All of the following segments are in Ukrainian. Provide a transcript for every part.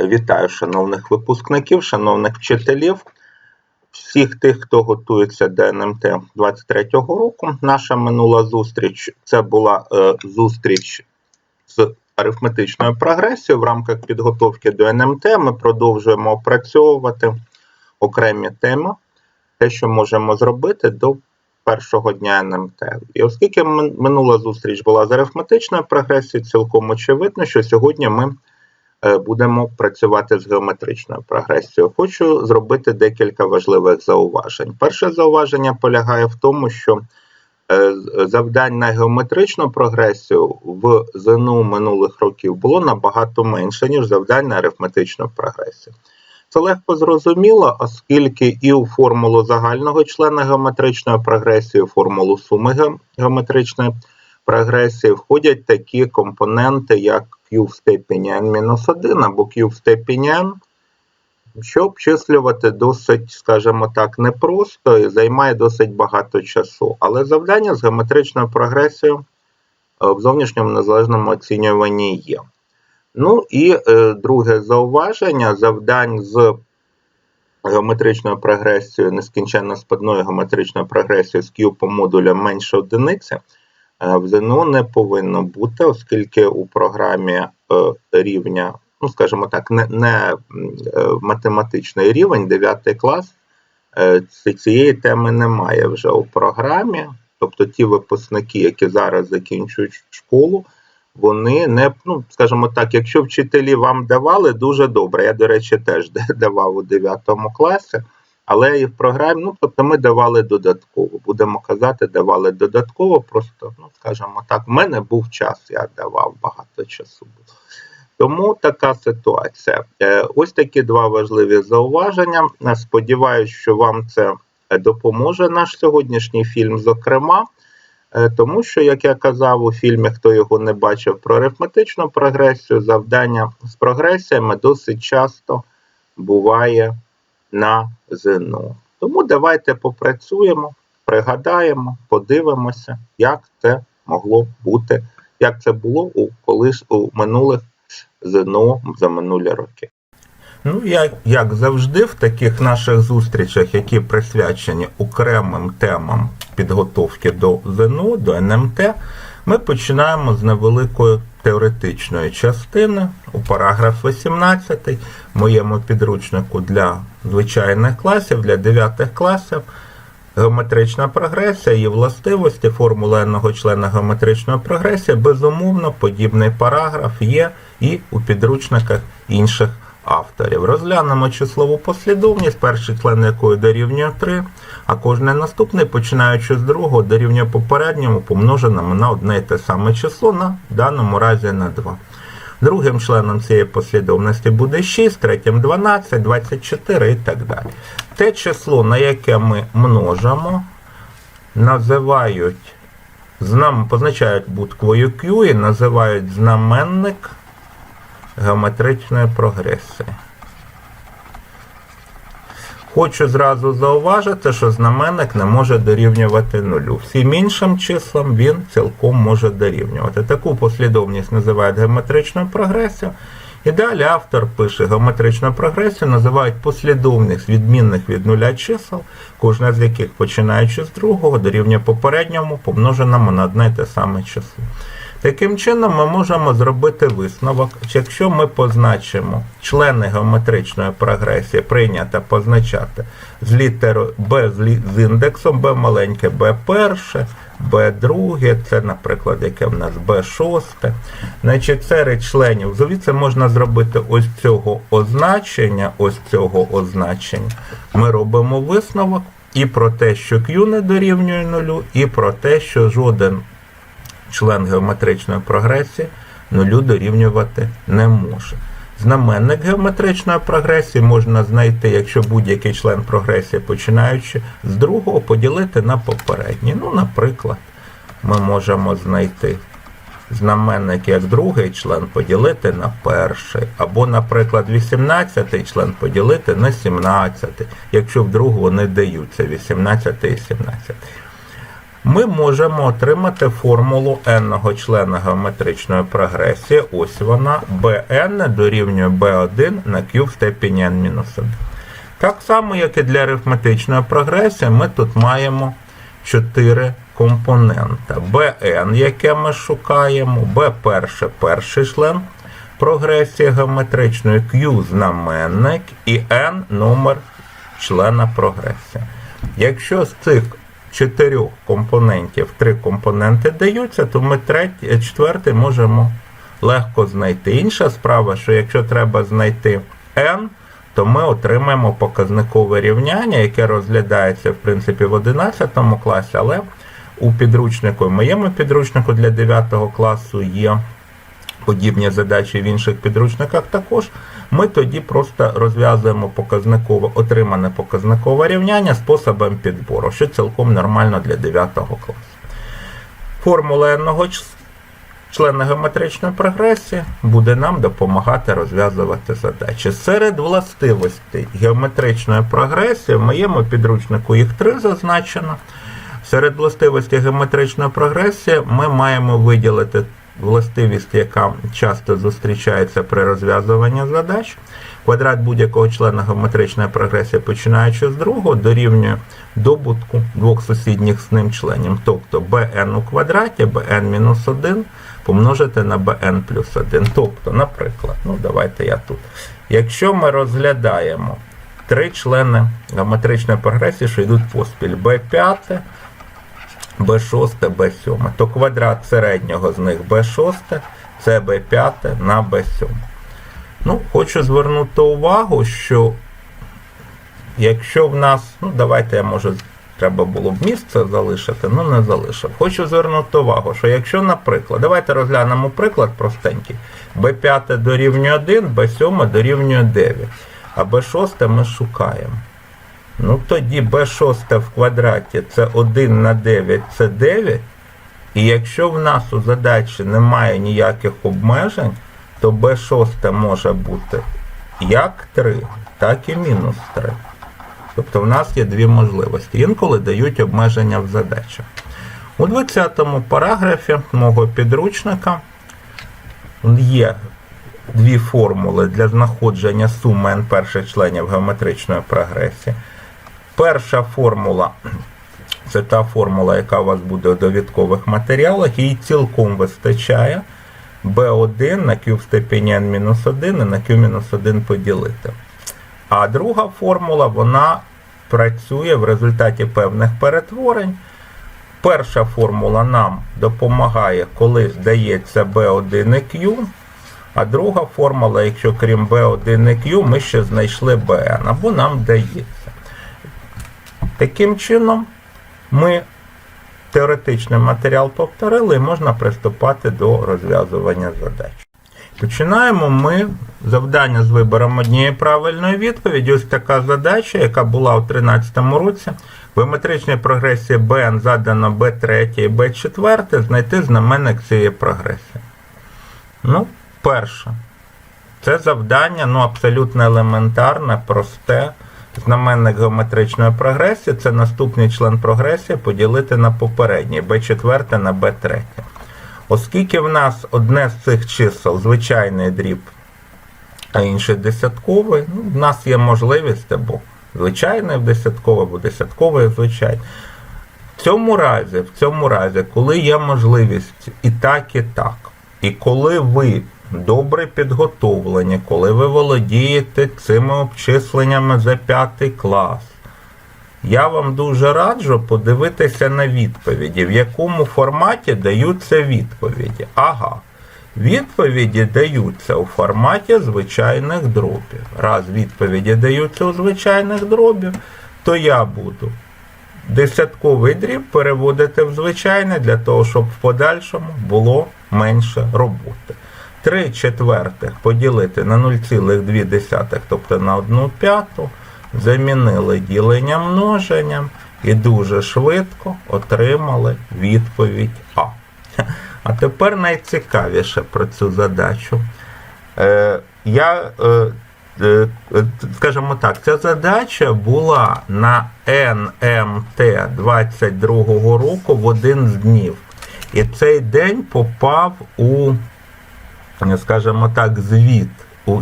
Вітаю шановних випускників, шановних вчителів, всіх тих, хто готується до НМТ 23-го року. Наша минула зустріч це була е, зустріч з арифметичною прогресією в рамках підготовки до НМТ. Ми продовжуємо опрацьовувати окремі теми, те, що можемо зробити до першого дня НМТ. І оскільки минула зустріч була з арифметичною прогресією, цілком очевидно, що сьогодні ми будемо працювати з геометричною прогресією. Хочу зробити декілька важливих зауважень. Перше зауваження полягає в тому, що е, завдань на геометричну прогресію в ЗНУ минулих років було набагато менше, ніж завдань на арифметичну прогресію. Це легко зрозуміло, оскільки і у формулу загального члена геометричної прогресії, і у формулу суми геометричної прогресії входять такі компоненти, як q в степені n-1 або q в степені n, що обчислювати досить, скажімо так, непросто і займає досить багато часу. Але завдання з геометричною прогресією е, в зовнішньому незалежному оцінюванні є. Ну і е, друге зауваження завдань з геометричною прогресією, нескінченно складною геометричною прогресією з Q по модулям менше одиниці, в ЗНО не повинно бути, оскільки у програмі е, рівня, ну скажімо так, не, не е, математичний рівень, 9 клас, е, цієї теми немає вже у програмі. Тобто ті випускники, які зараз закінчують школу, вони не, ну, скажімо так, якщо вчителі вам давали, дуже добре. Я, до речі, теж давав у 9 класі, але і в програмі, ну, тобто ми давали додатково. Будемо казати, давали додатково, просто, ну, скажімо так, в мене був час, я давав багато часу. Тому така ситуація. Е, Ось такі два важливі зауваження. Е, Сподіваюсь, що вам це е, допоможе наш сьогоднішній фільм, зокрема. Тому що, як я казав у фільмі, хто його не бачив про арифметичну прогресію, завдання з прогресіями досить часто буває на ЗНО. Тому давайте попрацюємо, пригадаємо, подивимося, як це могло бути, як це було у колись у минулих ЗНО за минулі роки. Ну, як, як завжди, в таких наших зустрічах, які присвячені окремим темам підготовки до ЗНО, до НМТ, ми починаємо з невеликої теоретичної частини у параграф 18 моєму підручнику для звичайних класів, для 9 класів. Геометрична прогресія, її властивості, формула n члена геометричної прогресії, безумовно, подібний параграф є і у підручниках інших авторів. Розглянемо числову послідовність, перший член якої дорівнює 3, а кожне наступне, починаючи з другого, дорівнює попередньому, помноженому на одне і те саме число, на в даному разі на 2. Другим членом цієї послідовності буде 6, третім 12, 24 і так далі. Те число, на яке ми множимо, називають, позначають буквою Q і називають знаменник геометричної прогресії. Хочу зразу зауважити, що знаменник не може дорівнювати нулю. Всім іншим числам він цілком може дорівнювати. Таку послідовність називають геометричною прогресією. І далі автор пише геометричну прогресію, називають послідовність відмінних від нуля чисел, кожна з яких, починаючи з другого, дорівнює попередньому, помноженому на одне те саме число. Таким чином, ми можемо зробити висновок, якщо ми позначимо члени геометричної прогресії, прийнято позначати з літерою Б з, індексом Б маленьке, Б перше, Б друге, це, наприклад, яке в нас Б шосте. Значить, серед членів звідси можна зробити ось цього означення, ось цього означення. Ми робимо висновок і про те, що Q не дорівнює нулю, і про те, що жоден член геометричної прогресії нулю дорівнювати не може. Знаменник геометричної прогресії можна знайти, якщо будь-який член прогресії, починаючи з другого, поділити на попередній. Ну, наприклад, ми можемо знайти знаменник як другий член поділити на перший, або, наприклад, 18-й член поділити на 17-й, якщо вдруг вони даються 18 і 17. Ми можемо отримати формулу n-го члена геометричної прогресії. Ось вона bn дорівнює b1 на q в степені n-1. Так само, як і для арифметичної прогресії, ми тут маємо 4 компонента. bn, яке ми шукаємо, b перше перший член прогресії геометричної, q знаменник і n номер члена прогресії. Якщо з цих чотирьох компонентів три компоненти даються, то ми третій, четвертий можемо легко знайти. Інша справа, що якщо треба знайти n, то ми отримаємо показникове рівняння, яке розглядається в принципі в 11 класі, але у підручнику, в моєму підручнику для 9 класу є подібні задачі в інших підручниках також. Ми тоді просто розв'язуємо показникове, отримане показникове рівняння способом підбору, що цілком нормально для 9 класу. Формула n члена геометричної прогресії буде нам допомагати розв'язувати задачі. Серед властивостей геометричної прогресії в моєму підручнику їх три зазначено. Серед властивостей геометричної прогресії ми маємо виділити властивість, яка часто зустрічається при розв'язуванні задач. Квадрат будь-якого члена геометричної прогресії, починаючи з другого, дорівнює добутку двох сусідніх з ним членів, тобто bn у квадраті, bn-1 помножити на bn плюс 1. Тобто, наприклад, ну давайте я тут. Якщо ми розглядаємо три члени геометричної прогресії, що йдуть поспіль b5, b6, b7, то квадрат середнього з них b6, це b5 на b7. Ну, Хочу звернути увагу, що якщо в нас, ну давайте я може треба було б місце залишити, ну не залишив. Хочу звернути увагу, що якщо, наприклад, давайте розглянемо приклад простенький. b5 дорівнює 1, b7 дорівнює 9, а b6 ми шукаємо. Ну тоді b6 в квадраті це 1 на 9 це 9. І якщо в нас у задачі немає ніяких обмежень, то b6 може бути як 3, так і мінус 3. Тобто в нас є дві можливості. Інколи дають обмеження в задачах. У 20-му параграфі мого підручника є дві формули для знаходження суми n перших членів геометричної прогресії. Перша формула це та формула, яка у вас буде у довідкових матеріалах, її цілком вистачає b1 на q в степені n-1 і на q-1 поділити. А друга формула вона працює в результаті певних перетворень. Перша формула нам допомагає, коли здається b1 і q. А друга формула, якщо крім b1 і q, ми ще знайшли bn, або нам дається. Таким чином, ми теоретичний матеріал повторили і можна приступати до розв'язування задач. Починаємо ми завдання з вибором однієї правильної відповіді. Ось така задача, яка була у 2013 році. В геометричній прогресії Bn задано b3 і b4, знайти знаменник цієї прогресії. Ну, перше. Це завдання ну, абсолютно елементарне, просте. Знаменник геометричної прогресії це наступний член прогресії поділити на попередній b4 на b3. Оскільки в нас одне з цих чисел звичайний дріб, а інший десятковий, ну, в нас є можливість або звичайний в десятковий, або десятковий в звичайний. В цьому разі, в цьому разі, коли є можливість і так, і так, і коли ви добре підготовлені, коли ви володієте цими обчисленнями за п'ятий клас, я вам дуже раджу подивитися на відповіді, в якому форматі даються відповіді. Ага. Відповіді даються у форматі звичайних дробів. Раз відповіді даються у звичайних дробів, то я буду десятковий дріб переводити в звичайний для того, щоб в подальшому було менше роботи. 3 четвертих поділити на 0,2, тобто на 1 п'яту замінили ділення множенням і дуже швидко отримали відповідь А. А тепер найцікавіше про цю задачу. Е, Я е, е, скажімо так, ця задача була на НМТ 22-го року в один з днів. І цей день попав у, скажімо так, звіт,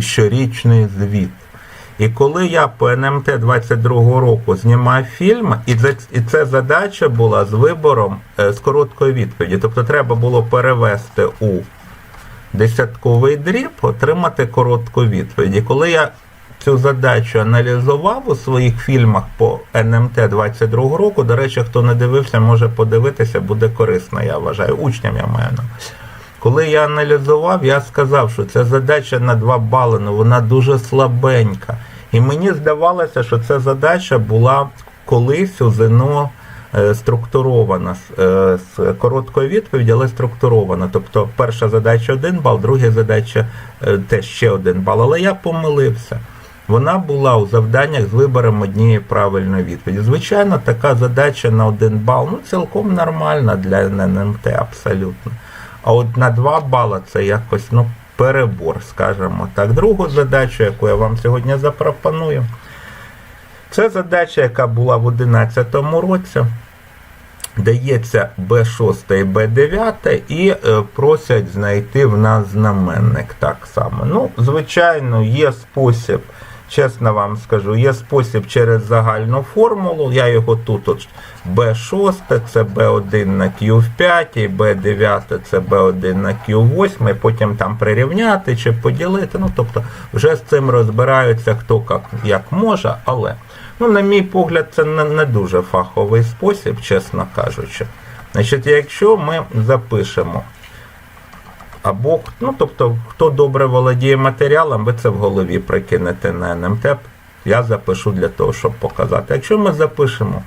щорічний звіт. І коли я по НМТ 22-го року знімав фільм, і це, і це задача була з вибором е, з короткої відповіді. Тобто треба було перевести у десятковий дріб, отримати коротку відповідь. І коли я цю задачу аналізував у своїх фільмах по НМТ 22 року, до речі, хто не дивився, може подивитися, буде корисно, я вважаю. Учням я маю. Коли я аналізував, я сказав, що ця задача на 2 бали, ну вона дуже слабенька. І мені здавалося, що ця задача була колись у ЗНО е, структурована е, з короткої відповіді, але структурована. Тобто перша задача 1 бал, друга задача е, теж ще 1 бал. Але я помилився. Вона була у завданнях з вибором однієї правильної відповіді. Звичайно, така задача на 1 бал ну цілком нормальна для НМТ, абсолютно. А от на 2 бала це якось ну, перебор, скажімо так. Другу задачу, яку я вам сьогодні запропоную, це задача, яка була в 2011 році. Дається Б6 і Б9 і е, просять знайти в нас знаменник так само. Ну, звичайно, є спосіб, чесно вам скажу, є спосіб через загальну формулу. Я його тут от B6, це B1 на Q5, і B9 це B1 на Q8, і потім там прирівняти чи поділити. Ну, тобто вже з цим розбираються хто як, як може, але. Ну, на мій погляд, це не, не дуже фаховий спосіб, чесно кажучи. Значить, якщо ми запишемо, або, ну, тобто, хто добре володіє матеріалом, ви це в голові прикинете на НМТ, я запишу для того, щоб показати. Якщо ми запишемо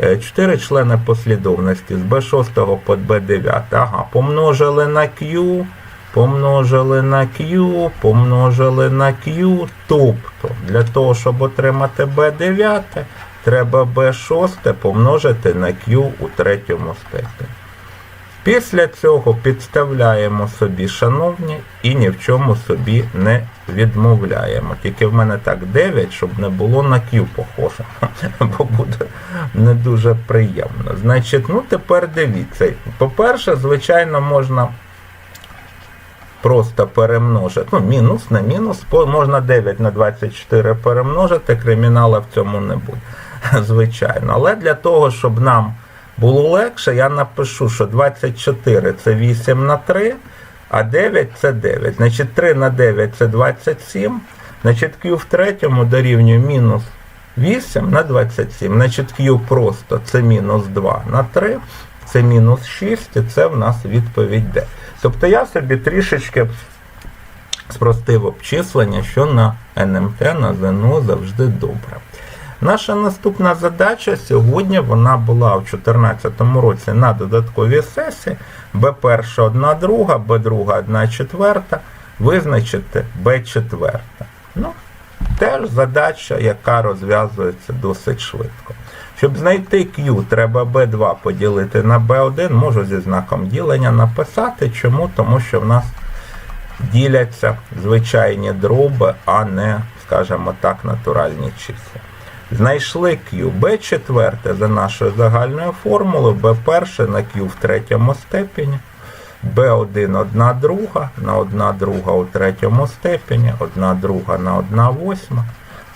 е, чотири члени послідовності з B6 по B9, ага, помножили на Q, помножили на Q, помножили на Q. Тобто, для того, щоб отримати B9, треба B6 помножити на Q у третьому степені. Після цього підставляємо собі, шановні, і ні в чому собі не відмовляємо. Тільки в мене так 9, щоб не було на Q похоже, бо буде не дуже приємно. Значить, ну тепер дивіться. По-перше, звичайно, можна просто перемножити. Ну, мінус на мінус, можна 9 на 24 перемножити, кримінала в цьому не буде. Звичайно. Але для того, щоб нам було легше, я напишу, що 24 це 8 на 3, а 9 це 9. Значить, 3 на 9 це 27. Значить, Q в третьому дорівнює мінус 8 на 27. Значить, Q просто це мінус 2 на 3, це мінус 6, і це в нас відповідь D. Тобто я собі трішечки спростив обчислення, що на НМТ, на ЗНО завжди добре. Наша наступна задача сьогодні вона була у 2014 році на додатковій сесії Б1 1 друга, Б2 1 четверта, визначити Б4. Ну, Теж задача, яка розв'язується досить швидко. Щоб знайти Q, треба B2 поділити на B1, можу зі знаком ділення написати. Чому? Тому що в нас діляться звичайні дроби, а не, скажімо так, натуральні числа. Знайшли Q. B4 за нашою загальною формулою, B1 на Q в третьому степені. B1 одна друга на 1 друга у третьому степені, 1 друга на 1 восьма.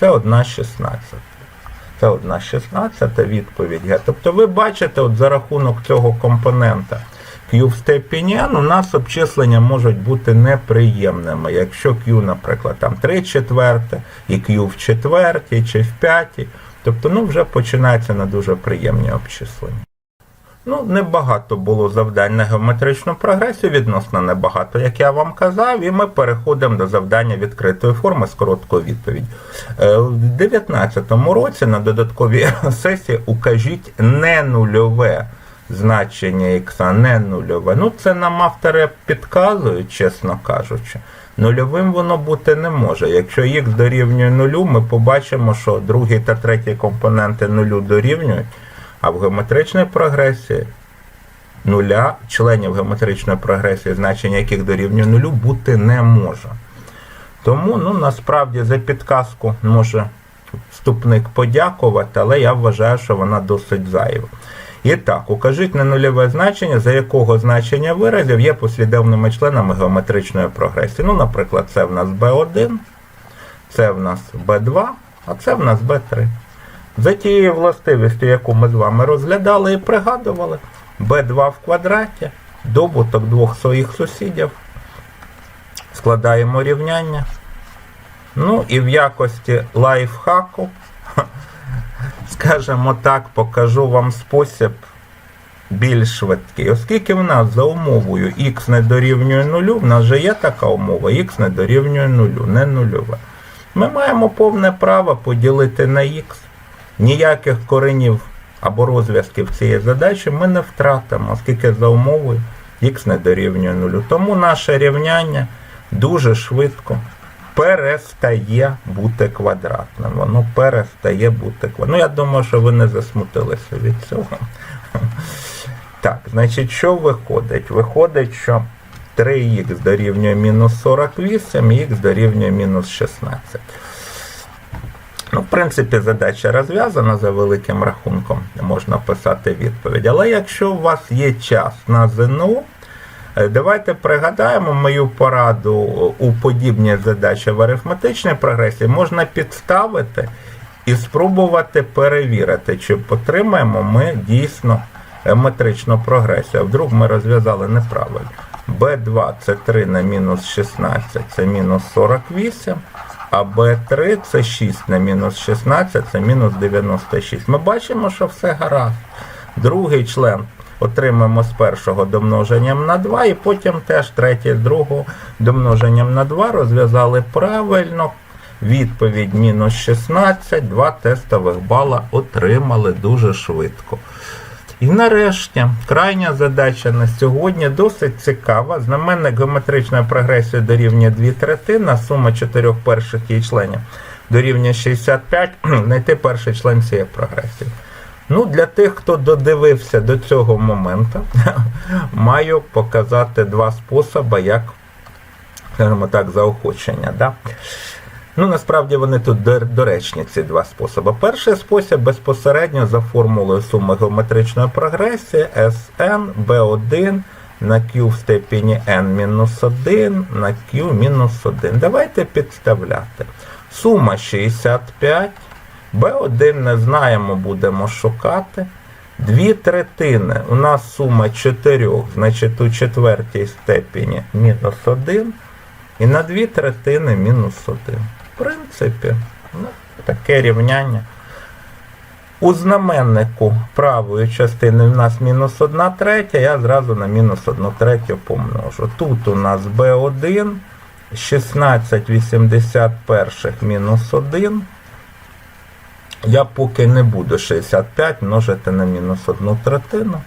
Це 1 шістнадцята. Це 1 шістнадцята відповідь. Тобто ви бачите, от за рахунок цього компонента Q в степені N у нас обчислення можуть бути неприємними. Якщо Q, наприклад, там 3 четверте, і Q в четвертій чи в п'ятій, тобто ну, вже починається на дуже приємні обчислення. Ну, небагато було завдань на геометричну прогресію, відносно небагато, як я вам казав, і ми переходимо до завдання відкритої форми з короткою відповіддю. Е, В 2019 році на додатковій сесії укажіть не нульове значення х, не нульове. Ну, це нам автори підказують, чесно кажучи. Нульовим воно бути не може. Якщо х дорівнює нулю, ми побачимо, що другий та третій компоненти нулю дорівнюють. А в геометричній прогресії нуля, членів геометричної прогресії, значення яких дорівнює нулю, бути не може. Тому, ну, насправді, за підказку може вступник подякувати, але я вважаю, що вона досить зайва. І так, укажіть на нульове значення, за якого значення виразів є послідовними членами геометричної прогресії. Ну, наприклад, це в нас b1, це в нас b2, а це в нас b3. За тією властивістю, яку ми з вами розглядали і пригадували, b2 в квадраті, добуток двох своїх сусідів. Складаємо рівняння. Ну і в якості лайфхаку, скажімо так, покажу вам спосіб більш швидкий. Оскільки в нас за умовою х не дорівнює нулю, в нас же є така умова, х не дорівнює нулю, не нульове. Ми маємо повне право поділити на х. Ніяких коренів або розв'язків цієї задачі ми не втратимо, оскільки за умовою х не дорівнює нулю. Тому наше рівняння дуже швидко перестає бути квадратним. Воно перестає бути квадратним. Ну, я думаю, що ви не засмутилися від цього. Так, значить, що виходить? Виходить, що 3х дорівнює мінус 48, х дорівнює мінус 16. Ну, в принципі, задача розв'язана за великим рахунком, можна писати відповідь. Але якщо у вас є час на ЗНО, давайте пригадаємо мою пораду у подібній задачі в арифметичній прогресії, можна підставити і спробувати перевірити, чи отримаємо ми дійсно метричну прогресію. А вдруг ми розв'язали неправильно. b2 це 3 на мінус 16, це мінус 48. А b3 це 6 на мінус 16, це мінус 96. Ми бачимо, що все гаразд. Другий член отримаємо з першого домноженням на 2, і потім теж третій з домноженням на 2 розв'язали правильно. Відповідь мінус 16, два тестових бала отримали дуже швидко. І нарешті крайня задача на сьогодні досить цікава. Знаменник геометричної прогресії дорівнює 2 третини, сума чотирьох перших її членів дорівнює 65, знайти перший член цієї прогресії. Ну, Для тих, хто додивився до цього моменту, маю показати два способи, як, скажімо так, заохочення. Да? Ну, насправді вони тут доречні, ці два способи. Перший спосіб безпосередньо за формулою суми геометричної прогресії Sn b1 на q в степені n-1 на Q-1. Давайте підставляти. Сума 65. B1 не знаємо, будемо шукати. Дві третини. У нас сума 4, значить у четвертій степені мінус 1. І на дві третини мінус 1. В принципі, ну, таке рівняння. У знаменнику правої частини в нас мінус 1 третя, я зразу на мінус 1 третю помножу. Тут у нас b1, 1681 мінус 1. Я поки не буду 65 множити на мінус 1 третину.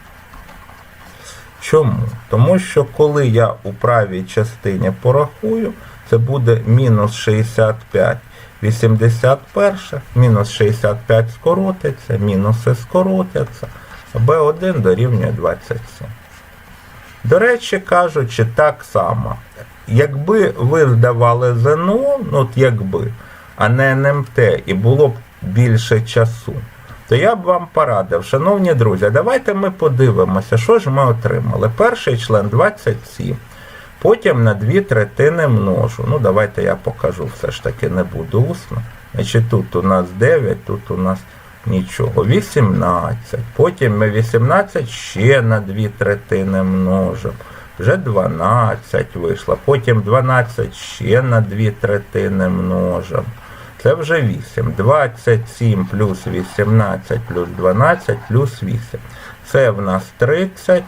Чому? Тому що коли я у правій частині порахую, це буде мінус 65, 81, мінус 65 скоротиться, мінуси скоротяться, а b1 дорівнює 27. До речі, кажучи, так само. Якби ви здавали ЗНО, ну от якби, а не НМТ, і було б більше часу, то я б вам порадив, шановні друзі, давайте ми подивимося, що ж ми отримали. Перший член 27. Потім на дві третини множу. Ну, давайте я покажу, все ж таки не буду усно. Значить, Тут у нас 9, тут у нас нічого. 18. Потім ми 18 ще на дві третини множимо. Вже 12 вийшло. Потім 12 ще на дві третини множимо. Це вже 8. 27 плюс 18 плюс 12 плюс 8. Це в нас 30.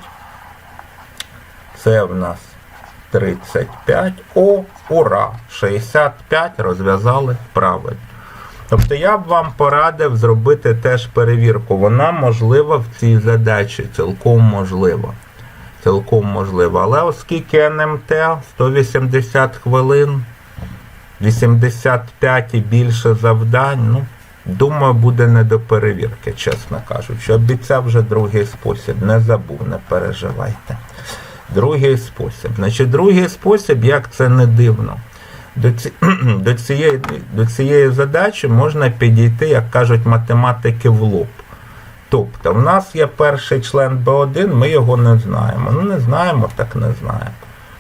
Це в нас 35. О, ура! 65 розв'язали правильно. Тобто я б вам порадив зробити теж перевірку. Вона можлива в цій задачі, цілком можлива. Цілком можлива. Але оскільки НМТ 180 хвилин, 85 і більше завдань, ну, думаю, буде не до перевірки, чесно кажучи. Обіцяв вже другий спосіб. Не забув, не переживайте. Другий спосіб. Значить, другий спосіб, як це не дивно. До, ці, до, цієї, до цієї задачі можна підійти, як кажуть математики, в лоб. Тобто, в нас є перший член B1, ми його не знаємо. Ну, не знаємо, так не знаємо.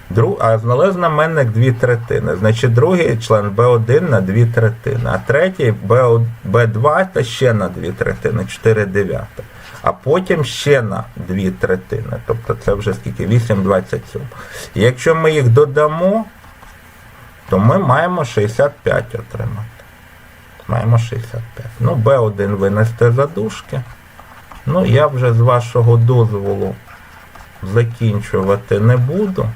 Друг, а знали знаменник 2 третини. Значить, другий член B1 на 2 третини, а третій B, B2 та ще на 2 третини, 4 дев'ятих. А потім ще на 2 третини. Тобто це вже скільки? 8, 27. І якщо ми їх додамо, то ми маємо 65 отримати. Маємо 65. Ну, B1 винести за дужки. Ну, я вже з вашого дозволу закінчувати не буду.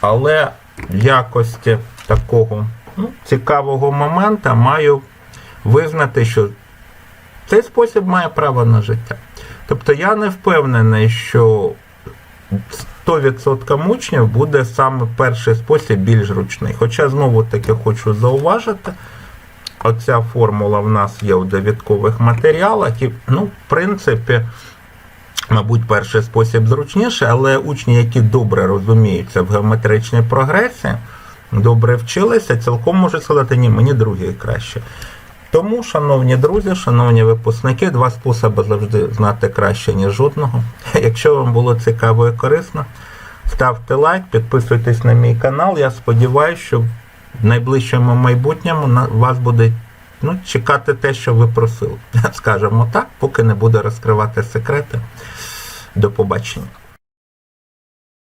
Але в якості такого ну, цікавого моменту маю визнати, що цей спосіб має право на життя. Тобто я не впевнений, що 100% учнів буде саме перший спосіб більш зручний. Хоча знову таки хочу зауважити, оця формула в нас є у довідкових матеріалах, і, ну, в принципі, мабуть, перший спосіб зручніший, але учні, які добре розуміються в геометричній прогресії, добре вчилися, цілком можуть сказати, ні, мені другий краще. Тому, шановні друзі, шановні випускники, два способи завжди знати краще, ніж жодного. Якщо вам було цікаво і корисно, ставте лайк, підписуйтесь на мій канал. Я сподіваюся, що в найближчому майбутньому вас буде ну, чекати те, що ви просили. Скажемо так, поки не буде розкривати секрети. До побачення.